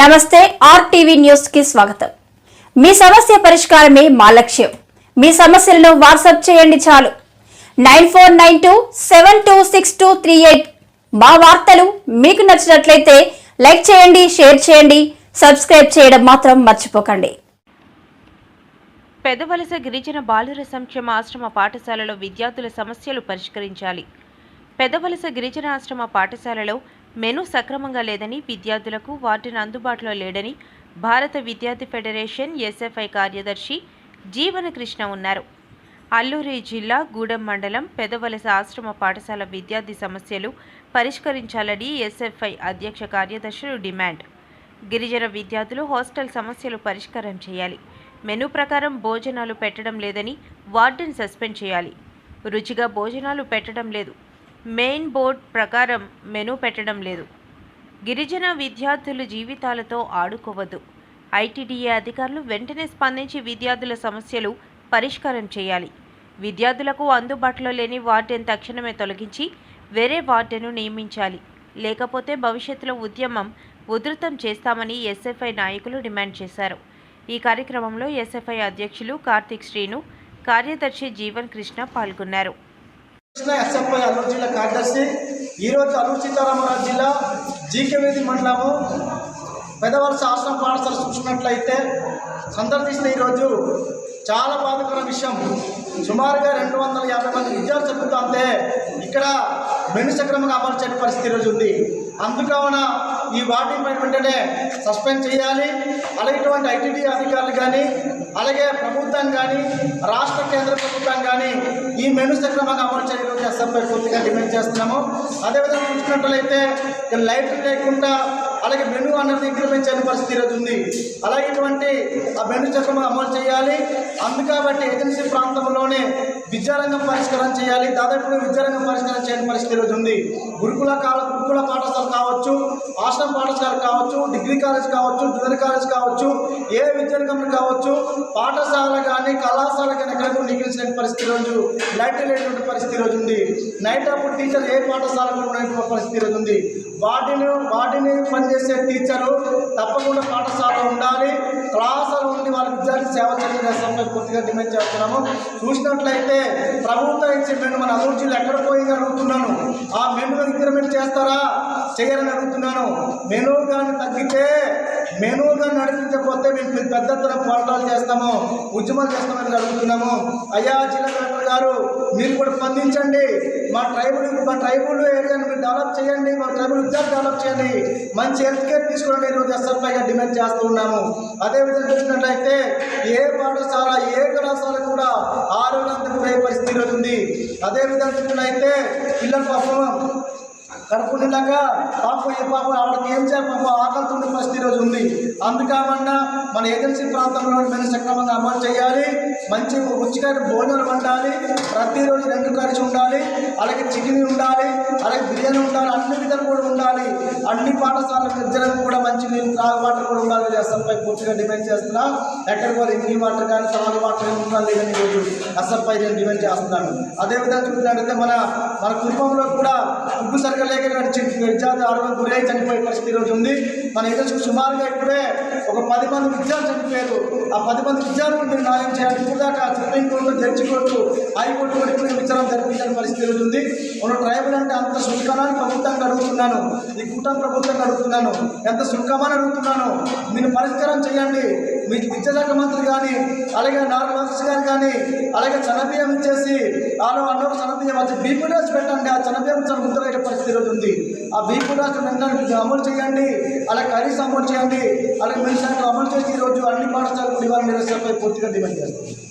నమస్తే ఆర్టీవీ న్యూస్కి స్వాగతం. మీ సమస్య పరిష్కారమే మా లక్ష్యం. మీ సమస్యలను వాట్సాప్ చేయండి చాలు. Nine four nine two seven two six two three eight మా వార్తలు మీకు నచ్చినట్లయితే లైక్ చేయండి షేర్ చేయండి సబ్స్క్రైబ్ చేయడం మాత్రం మర్చిపోకండి. పెదవలస గిరిజన బాలుర సంక్షేమ ఆశ్రమ పాఠశాలలో విద్యార్థుల సమస్యలు పరిష్కరించాలి. పెదవలస గిరిజన ఆశ్రమ పాఠశాలలో మెను సక్రమంగా లేదని విద్యార్థులకు వాటిని అందుబాటులో లేడని భారత విద్యార్థి ఫెడరేషన్ ఎస్ఎఫ్ఐ కార్యదర్శి జీవనకృష్ణ ఉన్నారు. అల్లూరి జిల్లా గూడెం మండలం పెదవలస ఆశ్రమ పాఠశాల విద్యార్థి సమస్యలు పరిష్కరించాలని ఎస్ఎఫ్ఐ అధ్యక్ష కార్యదర్శులు డిమాండ్. గిరిజన విద్యార్థులు హాస్టల్ సమస్యలు పరిష్కారం చేయాలి. మెనూ ప్రకారం భోజనాలు పెట్టడం లేదని వార్డెన్ సస్పెండ్ చేయాలి. రుచిగా భోజనాలు పెట్టడం లేదు. మెయిన్ బోర్డ్ ప్రకారం మెను పెట్టడం లేదు. గిరిజన విద్యార్థులు జీవితాలతో ఆడుకోవద్దు. ఐటీడీఏ అధికారులు వెంటనే స్పందించి విద్యార్థుల సమస్యలు పరిష్కారం చేయాలి. విద్యార్థులకు అందుబాటులో లేని వార్డెన్ తక్షణమే తొలగించి వేరే వార్డెను నియమించాలి. లేకపోతే భవిష్యత్తులో ఉద్యమం ఉధృతం చేస్తామని ఎస్ఎఫ్ఐ నాయకులు డిమాండ్ చేశారు. ఈ కార్యక్రమంలో ఎస్ఎఫ్ఐ అధ్యక్షులు కార్తిక్ శ్రీను కార్యదర్శి జీవన్ కృష్ణ పాల్గొన్నారు. ఎస్ఎఫ్ఐ అల్లూరు జిల్లా కార్యదర్శి. ఈరోజు అల్లూరు సీతారామరాజు జిల్లా జీకేవేది మండలము. పెదవలస ఆశ్రమ పాఠశాల చూసినట్లయితే సందర్శించిన ఈరోజు చాలా బాధకర విషయం. సుమారుగా రెండు వందల యాభై మంది విద్యార్థులు చదువుతుంటే ఇక్కడ మెను సక్రమంగా అమర్చే పరిస్థితి ఈరోజు ఉంది. అందుకావున ఈ వాటిని పైన వెంటనే సస్పెండ్ చేయాలి. అలాగే ఇటువంటి ఐటీడీ అధికారులు కానీ అలాగే ప్రభుత్వం కానీ రాష్ట్ర కేంద్ర ప్రభుత్వం కానీ ఈ మెను సక్రమంగా అమలు చేయడానికి అసెంబ్లీ పూర్తిగా డిమాండ్ చేస్తున్నాము. అదేవిధంగా చూసుకున్నట్లయితే ఇక్కడ లైట్ లేకుండా అలాగే మెను అన్నది ఇంక్రిమెంట్ చేయని పరిస్థితి ఈరోజు ఉంది. అలాగే ఇటువంటి ఆ మెను చట్టం అమలు చేయాలి. అందుకాబట్టి ఏజెన్సీ ప్రాంతంలోనే విద్యారంగం పరిష్కారం చేయాలి. దాదాపు విద్యారంగం పరిష్కారం చేయని పరిస్థితి ఈరోజు ఉంది. గురుకుల కాల గురుకుల పాఠశాల కావచ్చు ఆశ్రమ పాఠశాల కావచ్చు డిగ్రీ కాలేజ్ కావచ్చు జూనియర్ కాలేజ్ కావచ్చు ఏ విద్యారంగం కావచ్చు పాఠశాల కానీ కళాశాల కానీ ఎక్కడ కూడా నిగిలించిన పరిస్థితి రోజు లైట్ లేనటువంటి పరిస్థితి రోజు ఉంది. నైట్ అప్పుడు టీచర్ ఏ పాఠశాలకు ఉన్నటువంటి పరిస్థితి రోజు ఉంది. వాటిని వాటిని పనిచేసే టీచరు తప్పకుండా పాఠశాలలో ఉండాలి. క్లాసులు ఉండి వాళ్ళ విద్యార్థి సేవ చేయడం పూర్తిగా డిమాండ్ చేస్తున్నాము. చూసినట్లయితే ప్రభుత్వం ఇచ్చే మెను మన అల్లూరు ఎక్కడ పోయింది అడుగుతున్నాను. ఆ మెను ఇంక్రిమెంట్ చేస్తారా? చేయాలని అడుగుతున్నాను. మెనూగాన్ని కానీ తగ్గితే మెను నడిపించకపోతే మేము పెద్ద ఎత్తున పోరాటాలు చేస్తాము ఉద్యమాలు చేస్తామని అడుగుతున్నాము. అయ్యా జిల్లా కలెక్టర్ గారు మీరు కూడా స్పందించండి. మా ట్రైబుల్ మా ట్రైబుల్ ఏరియాని మీరు డెవలప్ చేయండి మా ట్రైబుల్ విద్యార్థి డెవలప్ చేయండి. మంచి హెల్త్ కేర్ తీసుకోండి ఈరోజు ఎస్ఎఫ్ఐగా డిమాండ్ చేస్తూ ఉన్నాము. అదేవిధంగా చూసినట్లయితే ఏ పాఠశాల ఏ కళాశాల కూడా ఆరోగ్యంతో గురయ్యే పరిస్థితి ఈరోజు ఉంది. అదేవిధంగా చూసినట్లయితే పిల్లల పాపం కడుపు నిండాక పాపం ఈ పాపం ఆవిడకి ఏం చేయాలి పాపం? ఆకలితో ఉండే పరిస్థితి ఈరోజు ఉంది. అందుకామన్నా మన ఏజెన్సీ ప్రాంతంలో మేము సక్రమంగా అమలు చేయాలి. మంచి రుచికర భోజనాలు వండాలి. ప్రతిరోజు రెండు కలిసి ఉండాలి. అలాగే చికెన్ ఉండాలి. అలాగే బిర్యానీ ఉండాలి. అన్ని విధాలు కూడా ఉండాలి. అన్ని పాఠశాల విద్యలకు కూడా మంచి నీళ్ళు తాగు వాటర్ కూడా ఉండాలి అసలుపై పూర్తిగా డిమాండ్ చేస్తున్నా. ఎక్కడ కూడా ఇంగ్లీష్ వాటర్ కానీ తాగు వాటర్ ఉండాలి లేదని ఈరోజు అసలుపై నేను డిమాండ్ చేస్తున్నాను. అదేవిధంగా చూసినట్టయితే మన మన కుటుంబంలో కూడా ఉప్పు సరిగ్గా దగ్గర నడిచి విద్యార్థి ఆరోగ్యం గురై చనిపోయే పరిస్థితి ఈరోజు ఉంది. మన ఏజెన్సీ సుమారుగా ఇప్పుడే ఒక పది మంది విద్యార్థులు చనిపోయారు. ఆ పది మంది విద్యార్థులు మీరు న్యాయం చేయాలి? ఇప్పుడు సుప్రీంకోర్టు జడ్జి కోర్టు హైకోర్టు కూడా ఇప్పుడు విచారణ జరిపించిన పరిస్థితి ఈరోజు ఉంది. మన ట్రైబల్ అంటే అంత శుల్కమాన్ని ప్రభుత్వానికి అడుగుతున్నాను. ఈ కూటమి ప్రభుత్వానికి అడుగుతున్నాను. ఎంత శుల్కమని అడుగుతున్నాను? మీరు పరిష్కారం చేయండి. మీకు విద్యాశాఖ మంత్రి కానీ అలాగే నారా లోకేష్ గారు కానీ అలాగే చనబియ్యం ఇచ్చేసి వాళ్ళు అన్నోరు చనబియ్యం వచ్చి బీపీ రాసి పెట్టండి ఆ చనబియ్యం చాలా ముద్ర పరిస్థితి ఈరోజు ఉంది. ఆ బీపీ రాసి వెంటనే అమలు చేయండి అలాగే కనీసం అమలు చేయండి అలాగే మిషన్ అమలు చేసి ఈరోజు అన్ని పాఠశాలకు నివారణ నిరసనపై పూర్తిగా డిమాండ్ చేస్తాం